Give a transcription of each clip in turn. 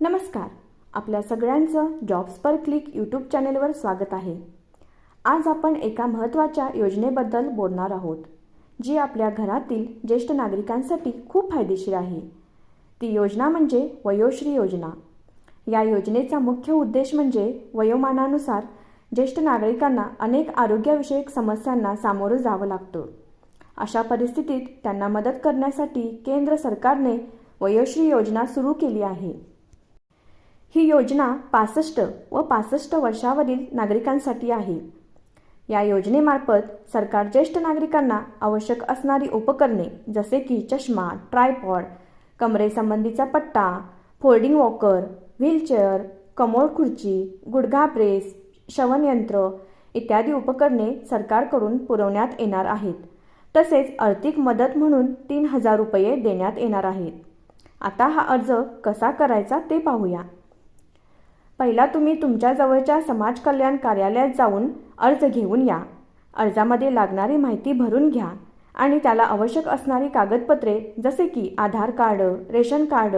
नमस्कार. आपल्या सगळ्यांचं जॉब्स पर क्लिक यूट्यूब चॅनेलवर स्वागत आहे. आज आपण एका महत्त्वाच्या योजनेबद्दल बोलणार आहोत जी आपल्या घरातील ज्येष्ठ नागरिकांसाठी खूप फायदेशीर आहे. ती योजना म्हणजे वयोश्री योजना. या योजनेचा मुख्य उद्देश म्हणजे वयोमानानुसार ज्येष्ठ नागरिकांना अनेक आरोग्यविषयक समस्यांना सामोरं जावं लागतं. अशा परिस्थितीत त्यांना मदत करण्यासाठी केंद्र सरकारने वयोश्री योजना सुरू केली आहे. ही योजना पासष्ट व पासष्ट वर्षावरील नागरिकांसाठी आहे. या योजनेमार्फत सरकार ज्येष्ठ नागरिकांना आवश्यक असणारी उपकरणे जसे की चष्मा ट्रायपॉड कमरेसंबंधीचा पट्टा फोल्डिंग वॉकर व्हीलचेअर कमोड खुर्ची गुडघा प्रेस शवनयंत्र इत्यादी उपकरणे सरकारकडून पुरवण्यात येणार आहेत. तसेच आर्थिक मदत म्हणून तीन हजार रुपये देण्यात येणार आहेत. आता हा अर्ज कसा करायचा ते पाहूया. पहिला तुम्ही तुमच्या जवळच्या समाज कल्याण कार्यालयात जाऊन अर्ज घेऊन या. अर्जामध्ये लागणारी माहिती भरून घ्या आणि त्याला आवश्यक असणारी कागदपत्रे जसे की आधार कार्ड रेशन कार्ड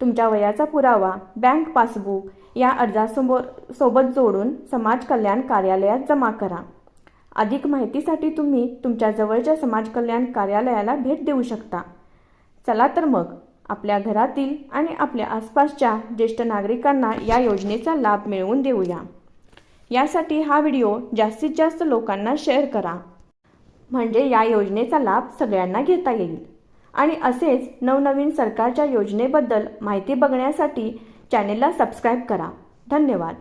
तुमच्या वयाचा पुरावा बँक पासबुक या अर्जासमोर सोबत जोडून समाज कल्याण कार्यालयात जमा करा. अधिक माहितीसाठी तुम्ही तुमच्या जवळच्या समाज कल्याण कार्यालयाला भेट देऊ शकता. चला तर मग आपल्या घरातील आणि आपल्या आसपासच्या ज्येष्ठ नागरिकांना या योजनेचा लाभ मिळवून देऊया. यासाठी हा व्हिडिओ जास्तीत जास्त लोकांना शेअर करा. म्हणजे या योजनेचा लाभ सगळ्यांना घेता येईल. आणि असेच नवनवीन सरकारच्या योजनेबद्दल माहिती बघण्यासाठी चॅनेलला सबस्क्राईब करा. धन्यवाद.